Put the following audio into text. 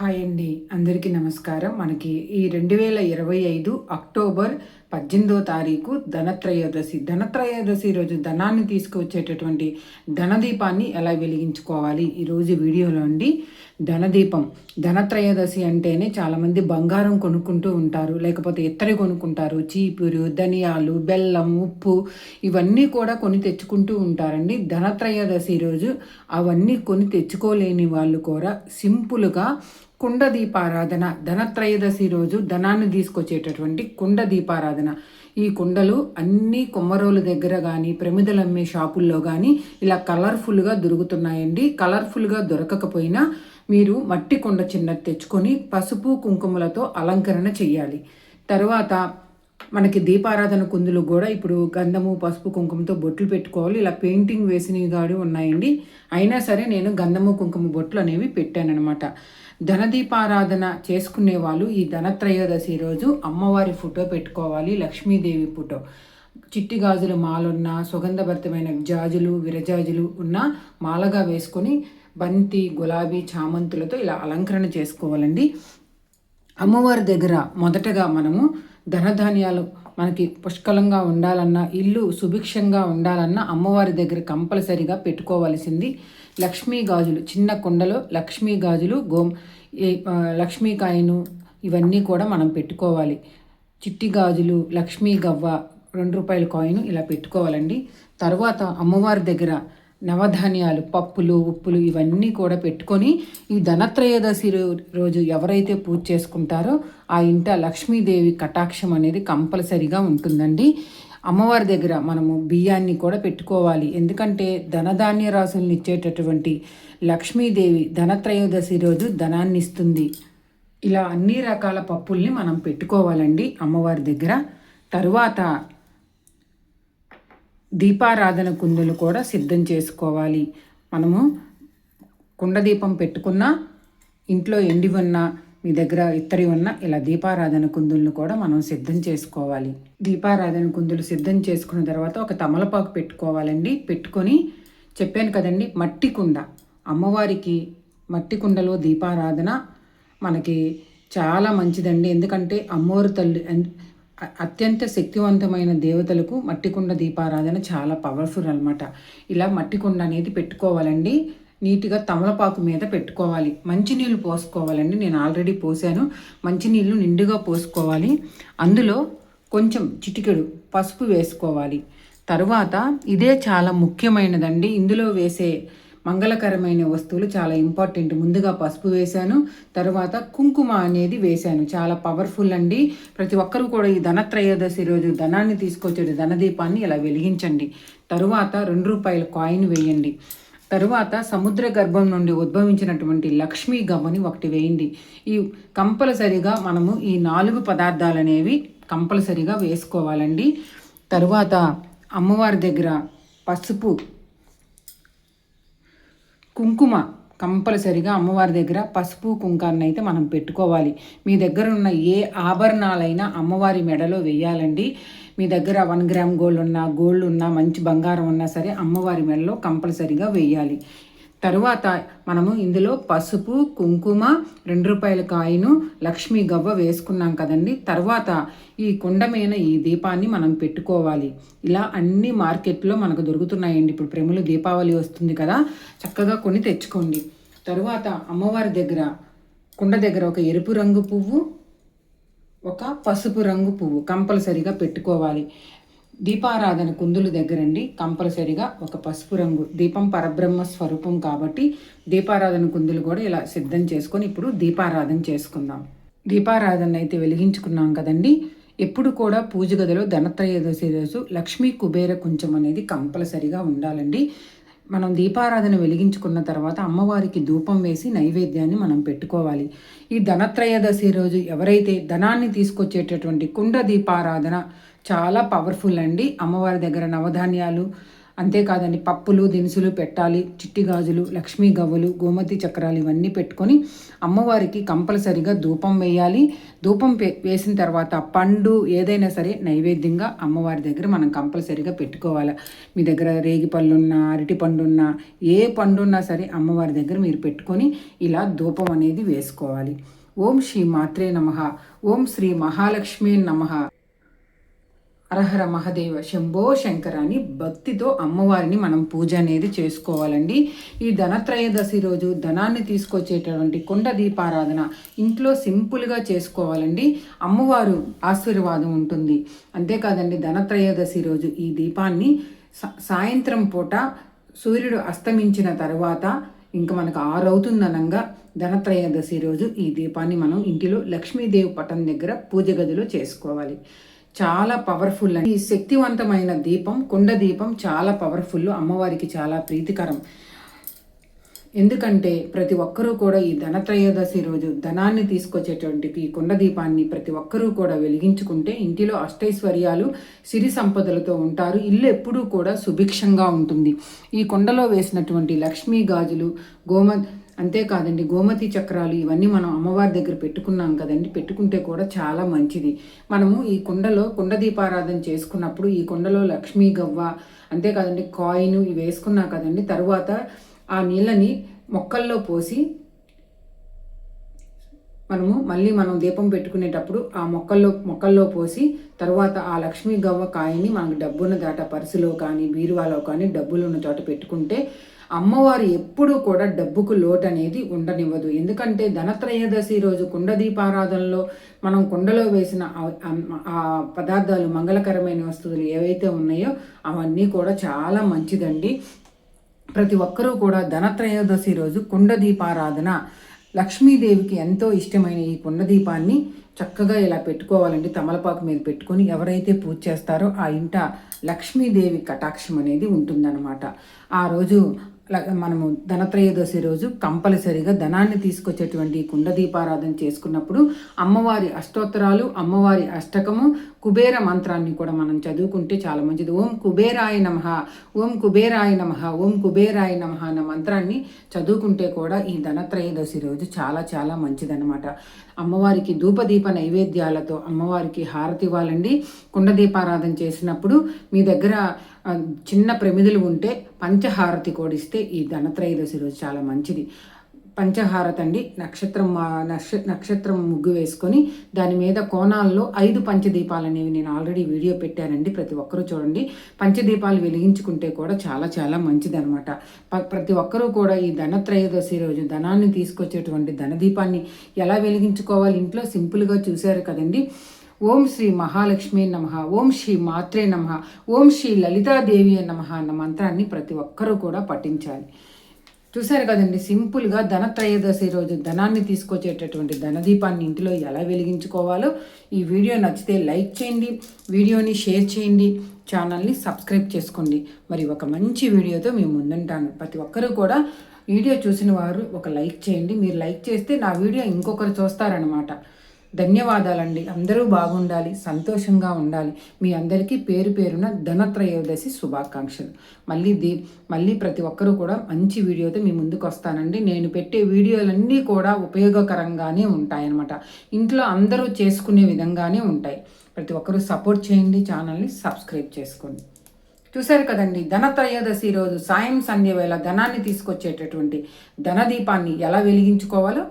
Hi అండి. అందరికీ నమస్కారం. మనకి ఈ రెండు వేల ఇరవై ఐదు అక్టోబర్ పద్దెనిమిదో తారీఖు ధనత్రయోదశి. ధనత్రయోదశి రోజు ధనాన్ని తీసుకువచ్చేటటువంటి ధనదీపాన్ని ఎలా వెలిగించుకోవాలి? ఈరోజు వీడియోలో అండి ధనదీపం. ధనత్రయోదశి అంటేనే చాలామంది బంగారం కొనుక్కుంటూ ఉంటారు లేకపోతే ఇత్తడి కొనుక్కుంటారు. చీపురు ధనియాలు బెల్లం ఉప్పు ఇవన్నీ కూడా కొని తెచ్చుకుంటూ ఉంటారండి. ధనత్రయోదశి రోజు అవన్నీ కొని తెచ్చుకోలేని వాళ్ళు కూడా సింపుల్గా కుండ దీపారాధన ధనత్రయోదశి రోజు ధనాన్ని తీసుకొచ్చేటటువంటి కుండ దీపారాధన ఈ కుండలు అన్ని కొమ్మరోల దగ్గర కానీ ప్రమిదలు అమ్మే షాపుల్లో కానీ ఇలా కలర్ఫుల్గా దొరుకుతున్నాయండి. కలర్ఫుల్గా దొరకకపోయినా మీరు మట్టి కుండ చిన్నది తెచ్చుకొని పసుపు కుంకుమలతో అలంకరణ చేయాలి తర్వాత మనకి దీపారాధన కుందులు కూడా ఇప్పుడు గంధము పసుపు కుంకుమతో బొట్లు పెట్టుకోవాలి. ఇలా పెయింటింగ్ వేసినవి కాడి ఉన్నాయండి. అయినా సరే నేను గంధము కుంకుమ బొట్లు అనేవి పెట్టానమాట ధనదీపారాధన చేసుకునే వాళ్ళు ఈ ధనత్రయోదశి రోజు అమ్మవారి ఫోటో పెట్టుకోవాలి లక్ష్మీదేవి ఫోటో. చిట్టి గాజులు మాలున్న సుగంధభరితమైన జాజులు విరజాజులు ఉన్న మాలగా వేసుకొని బంతి గులాబీ చామంతులతో ఇలా అలంకరణ చేసుకోవాలండి. అమ్మవారి దగ్గర మొదటగా మనము ధనధాన్యాలు మనకి పుష్కలంగా ఉండాలన్నా ఇల్లు సుభిక్షంగా ఉండాలన్నా అమ్మవారి దగ్గర కంపల్సరిగా పెట్టుకోవాల్సింది లక్ష్మీ గాజులు. చిన్న కుండలో లక్ష్మీ గాజులు గో లక్ష్మీకాయను ఇవన్నీ కూడా మనం పెట్టుకోవాలి. చిట్టి గాజులు లక్ష్మీ గవ్వ రెండు రూపాయల కాయిన్ ఇలా పెట్టుకోవాలండి. తర్వాత అమ్మవారి దగ్గర నవధాన్యాలు పప్పులు ఉప్పులు ఇవన్నీ కూడా పెట్టుకొని ఈ ధనత్రయోదశి రోజు ఎవరైతే పూజ చేసుకుంటారో ఆ ఇంట లక్ష్మీదేవి కటాక్షం అనేది కంపల్సరిగా ఉంటుందండి. అమ్మవారి దగ్గర మనము బియ్యాన్ని కూడా పెట్టుకోవాలి. ఎందుకంటే ధనధాన్య రాసులను ఇచ్చేటటువంటి లక్ష్మీదేవి ధనత్రయోదశి రోజు ధనాన్ని ఇస్తుంది. ఇలా అన్ని రకాల పప్పుల్ని మనం పెట్టుకోవాలండి అమ్మవారి దగ్గర. తరువాత దీపారాధన కుందులు కూడా సిద్ధం చేసుకోవాలి. మనము కుండ దీపం పెట్టుకున్నా ఇంట్లో ఎండి ఉన్న మీ దగ్గర ఇత్తడి ఉన్న ఇలా దీపారాధన కుందులను కూడా మనం సిద్ధం చేసుకోవాలి. దీపారాధన కుందులు సిద్ధం చేసుకున్న తర్వాత ఒక తమలపాకు పెట్టుకోవాలండి. పెట్టుకొని చెప్పాను కదండి మట్టి కుండ. అమ్మవారికి మట్టి కుండలో దీపారాధన మనకి చాలా మంచిదండి. ఎందుకంటే అమ్మవారి తల్లి అత్యంత శక్తివంతమైన దేవతలకు మట్టికుండ దీపారాధన చాలా పవర్ఫుల్ అనమాట ఇలా మట్టికుండ అనేది పెట్టుకోవాలండి. నీట్గా తమలపాకు మీద పెట్టుకోవాలి. మంచినీళ్ళు పోసుకోవాలండి. నేను ఆల్రెడీ పోసాను. మంచినీళ్ళు నిండుగా పోసుకోవాలి. అందులో కొంచెం చిటికెడు పసుపు వేసుకోవాలి. తరువాత ఇదే చాలా ముఖ్యమైనదండి. ఇందులో వేసే మంగళకరమైన వస్తువులు చాలా ఇంపార్టెంట్. ముందుగా పసుపు వేశాను తర్వాత కుంకుమ అనేది వేశాను. చాలా పవర్ఫుల్ అండి. ప్రతి ఒక్కరూ కూడా ఈ ధనత్రయోదశి రోజు ధనాన్ని తీసుకొచ్చే ధనదీపాన్ని ఇలా వెలిగించండి. తరువాత రెండు రూపాయల కాయిన్ వేయండి. తరువాత సముద్ర గర్భం నుండి ఉద్భవించినటువంటి లక్ష్మీ గవ్వని ఒకటి వేయండి. ఈ కంపల్సరిగా మనము ఈ నాలుగు పదార్థాలు అనేవి కంపల్సరిగా వేసుకోవాలండి. తరువాత అమ్మవారి దగ్గర పసుపు కుంకుమ కంపల్సరిగా అమ్మవారి దగ్గర పసుపు కుంకాన్ని అయితే మనం పెట్టుకోవాలి. మీ దగ్గర ఉన్న ఏ ఆభరణాలైనా అమ్మవారి మెడలో వేయాలండి. మీ దగ్గర వన్ గ్రామ్ గోల్డ్ ఉన్నా గోల్డ్ ఉన్నా మంచి బంగారం ఉన్నా సరే అమ్మవారి మెడలో కంపల్సరిగా వేయాలి. తరువాత మనము ఇందులో పసుపు కుంకుమ రెండు రూపాయల కాయను లక్ష్మీ గవ్వ వేసుకున్నాం కదండి. తర్వాత ఈ కుండమైన ఈ దీపాన్ని మనం పెట్టుకోవాలి. ఇలా అన్ని మార్కెట్లో మనకు దొరుకుతున్నాయండి. ఇప్పుడు ప్రేమలు దీపావళి వస్తుంది కదా చక్కగా కొని తెచ్చుకోండి. తరువాత అమ్మవారి దగ్గర కుండ దగ్గర ఒక ఎరుపు రంగు పువ్వు ఒక పసుపు రంగు పువ్వు కంపల్సరిగా పెట్టుకోవాలి. దీపారాధన కుందులు దగ్గరండి. కంపల్సరిగా ఒక పసుపు రంగు దీపం పరబ్రహ్మ స్వరూపం కాబట్టి దీపారాధన కుందులు కూడా ఇలా సిద్ధం చేసుకొని ఇప్పుడు దీపారాధన చేసుకుందాం. దీపారాధన అయితే వెలిగించుకున్నాం కదండి. ఎప్పుడు కూడా పూజ గదిలో ధనత్రయోదశి రోజు లక్ష్మీ కుబేర కుంచం అనేది కంపల్సరిగా ఉండాలండి. మనం దీపారాధన వెలిగించుకున్న తర్వాత అమ్మవారికి ధూపం వేసి నైవేద్యాన్ని మనం పెట్టుకోవాలి. ఈ ధనత్రయోదశి రోజు ఎవరైతే ధనాన్ని తీసుకొచ్చేటటువంటి కుండ దీపారాధన చాలా పవర్ఫుల్ అండి. అమ్మవారి దగ్గర నవధాన్యాలు అంతేకాదండి పప్పులు దినుసులు పెట్టాలి చిట్టి గాజులు లక్ష్మీ గవ్వలు గోమతి చక్రాలు ఇవన్నీ పెట్టుకొని అమ్మవారికి కంపల్సరిగా ధూపం వేయాలి. ధూపం వేసిన తర్వాత పండు ఏదైనా సరే నైవేద్యంగా అమ్మవారి దగ్గర మనం కంపల్సరిగా పెట్టుకోవాలి. మీ దగ్గర రేగి పళ్ళున్నా అరటి పండున్నా ఏ పండున్నా సరే అమ్మవారి దగ్గర మీరు పెట్టుకొని ఇలా ధూపం అనేది వేసుకోవాలి. ఓం శ్రీ మాత్రే నమ. ఓం శ్రీ మహాలక్ష్మీ నమ. అరహర మహదేవ శంభో శంకర అని భక్తితో అమ్మవారిని మనం పూజ అనేది చేసుకోవాలండి. ఈ ధనత్రయోదశి రోజు ధనాన్ని తీసుకొచ్చేటటువంటి కొండ దీపారాధన ఇంట్లో సింపుల్గా చేసుకోవాలండి. అమ్మవారు ఆశీర్వాదం ఉంటుంది. అంతేకాదండి ధనత్రయోదశి రోజు ఈ దీపాన్ని సాయంత్రం పూట సూర్యుడు అస్తమించిన తర్వాత ఇంకా మనకు ఆరవుతుందనంగా ధనత్రయోదశి రోజు ఈ దీపాన్ని మనం ఇంటిలో లక్ష్మీదేవి పటం దగ్గర పూజ గదిలో చేసుకోవాలి. చాలా పవర్ఫుల్ అని ఈ శక్తివంతమైన దీపం కుండ దీపం చాలా పవర్ఫుల్ అమ్మవారికి చాలా ప్రీతికరం. ఎందుకంటే ప్రతి ఒక్కరూ కూడా ఈ ధనత్రయోదశి రోజు ధనాన్ని తీసుకొచ్చేటువంటి ఈ కుండ దీపాన్ని ప్రతి ఒక్కరూ కూడా వెలిగించుకుంటే ఇంటిలో అష్టైశ్వర్యాలు సిరి సంపదలతో ఉంటారు. ఇల్లు ఎప్పుడూ కూడా సుభిక్షంగా ఉంటుంది. ఈ కుండలో వేసినటువంటి లక్ష్మీ గాజులు గోమ అంతేకాదండి గోమతి చక్రాలు ఇవన్నీ మనం అమ్మవారి దగ్గర పెట్టుకున్నాం కదండి. పెట్టుకుంటే కూడా చాలా మంచిది. మనము ఈ కుండలో కుండ దీపారాధన చేసుకున్నప్పుడు ఈ కుండలో లక్ష్మీ గవ్వ అంతేకాదండి కాయిన్ ఇవి వేసుకున్నా కదండి. తర్వాత ఆ నీళ్ళని మొక్కల్లో పోసి మనము మళ్ళీ మనం దీపం పెట్టుకునేటప్పుడు ఆ మొక్కల్లో మొక్కల్లో పోసి తర్వాత ఆ లక్ష్మీ గవ్వ కాయని మనకు డబ్బున్న దాట పర్సులో కానీ బీరువాలో కానీ డబ్బులు ఉన్న చోట పెట్టుకుంటే అమ్మవారు ఎప్పుడూ కూడా డబ్బుకు లోటు అనేది ఉండనివ్వదు. ఎందుకంటే ధనత్రయోదశి రోజు కుండ దీపారాధనలో మనం కుండలో వేసిన ఆ పదార్థాలు మంగళకరమైన వస్తువులు ఏవైతే ఉన్నాయో అవన్నీ కూడా చాలా మంచిదండి. ప్రతి ఒక్కరూ కూడా ధనత్రయోదశి రోజు కుండ దీపారాధన లక్ష్మీదేవికి ఎంతో ఇష్టమైన ఈ కుండ దీపాన్ని చక్కగా ఇలా పెట్టుకోవాలండి. తమలపాకు మీద పెట్టుకొని ఎవరైతే పూజ చేస్తారో ఆ ఇంట లక్ష్మీదేవి కటాక్షం అనేది ఉంటుందన్నమాట. ఆ రోజు మనము ధనత్రయోదశి రోజు కంపల్సరిగా ధనాన్ని తీసుకొచ్చేటువంటి కుండ దీపారాధన చేసుకున్నప్పుడు అమ్మవారి అష్టోత్తరాలు అమ్మవారి అష్టకము కుబేర మంత్రాన్ని కూడా మనం చదువుకుంటే చాలా మంచిది. ఓం కుబేరాయ నమ ఓం కుబేరాయ నమ ఓం కుబేరాయ నమ అన్న మంత్రాన్ని చదువుకుంటే కూడా ఈ ధనత్రయోదశి రోజు చాలా చాలా మంచిదన్నమాట. అమ్మవారికి ధూపదీప నైవేద్యాలతో అమ్మవారికి హారతి ఇవ్వాలండి. కుండ దీపారాధన చేసినప్పుడు మీ దగ్గర చిన్న ప్రమిదలు ఉంటే పంచహారతి కోడిస్తే ఈ ధనత్రయోదశి రోజు చాలా మంచిది. పంచహారత అండి నక్షత్రం నక్షత్రం ముగ్గు వేసుకొని దాని మీద కోణాల్లో ఐదు పంచదీపాలు అనేవి నేను ఆల్రెడీ వీడియో పెట్టానండి ప్రతి ఒక్కరూ చూడండి. పంచదీపాలు వెలిగించుకుంటే కూడా చాలా చాలా మంచిదనమాట ప్రతి ఒక్కరూ కూడా ఈ ధనత్రయోదశి రోజు ధనాన్ని తీసుకొచ్చేటువంటి ధనదీపాన్ని ఎలా వెలిగించుకోవాలి? ఇంట్లో సింపుల్గా చూశారు కదండి. ఓం శ్రీ మహాలక్ష్మి నమ ఓం శ్రీ మాత్రే నమ ఓం శ్రీ లలితాదేవి నమ అన్న మంత్రాన్ని ప్రతి ఒక్కరూ కూడా పఠించాలి. చూశారు కదండి సింపుల్గా ధనత్రయోదశి రోజు ధనాన్ని తీసుకొచ్చేటటువంటి ధనదీపాన్ని ఇంటిలో ఎలా వెలిగించుకోవాలో ఈ వీడియో నచ్చితే లైక్ చేయండి వీడియోని షేర్ చేయండి ఛానల్ని సబ్స్క్రైబ్ చేసుకోండి. మరి ఒక మంచి వీడియోతో మేము ముందుంటాను. ప్రతి ఒక్కరూ కూడా వీడియో చూసిన వారు ఒక లైక్ చేయండి. మీరు లైక్ చేస్తే నా వీడియో ఇంకొకరు చూస్తారనమాట ధన్యవాదాలండి. అందరూ బాగుండాలి సంతోషంగా ఉండాలి. మీ అందరికీ పేరు పేరున ధనత్రయోదశి శుభాకాంక్షలు. మళ్ళీ దీ మళ్ళీ ప్రతి ఒక్కరూ కూడా మంచి వీడియోతో మీ ముందుకు వస్తానండి. నేను పెట్టే వీడియోలన్నీ కూడా ఉపయోగకరంగానే ఉంటాయన్నమాట. ఇంట్లో అందరూ చేసుకునే విధంగానే ఉంటాయి. ప్రతి ఒక్కరూ సపోర్ట్ చేయండి ఛానల్ని సబ్స్క్రైబ్ చేసుకోండి. చూశారు కదండి ధనత్రయోదశి రోజు సాయం సంధ్య వేళ ధనాన్ని తీసుకొచ్చేటటువంటి ధనదీపాన్ని ఎలా వెలిగించుకోవాలో